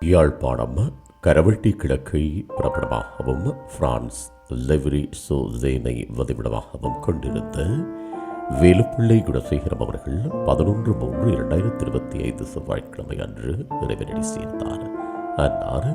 Yazhpanam Karavetti கிழக்கை பிரபலமாகவும் France லெவரி சோசேனை வதிவிடமாகவும் கொண்டிருந்த வேலுப்பிள்ளை குணசேகரம் அவர்கள் பதினொன்று மூன்று இரண்டாயிரத்தி இருபத்தி ஐந்து செவ்வாய்க்கிழமை அன்று இறைவனடி சேர்ந்தார். அன்னார்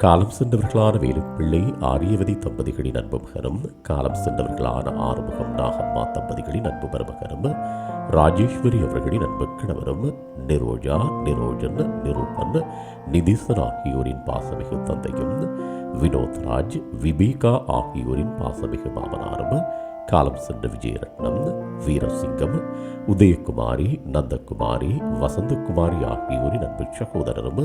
காலம் சென்றவர்களான வேலுப்பிள்ளை ஆரியவதி தம்பதிகளின் அன்பு மகனும் காலம் சென்றவர்களான ஆறுமுகம் நாகம்மா தம்பதிகளின் அன்பு மருமகனும் ராஜேஸ்வரி அவர்களின் அன்பு கணவரும் நிரோஜா நிரோஜன் நிரூபன் நிதிசன் ஆகியோரின் பாசமிகு தந்தையும் வினோத்ராஜ் விபீகா ஆகியோரின் பாசமிகு மாமனாரும் காலம் சென்ற விஜயரட்னம் வீரசிங்கம் உதயகுமாரி நந்தகுமாரி வசந்தகுமாரி ஆகியோரின் அன்பு சகோதரரும்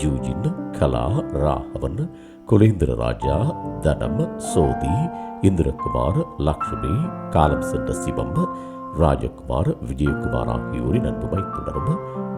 ஜூஜின் கலா ராகவன் குலேந்திர ராஜா தனம் சோதி இந்திரகுமார் லக்ஷ்மி காலம் சென்ற சிவம் ராஜகுமார் விஜயகுமார் ஆகியோரின் அன்பு மைத்துனரும்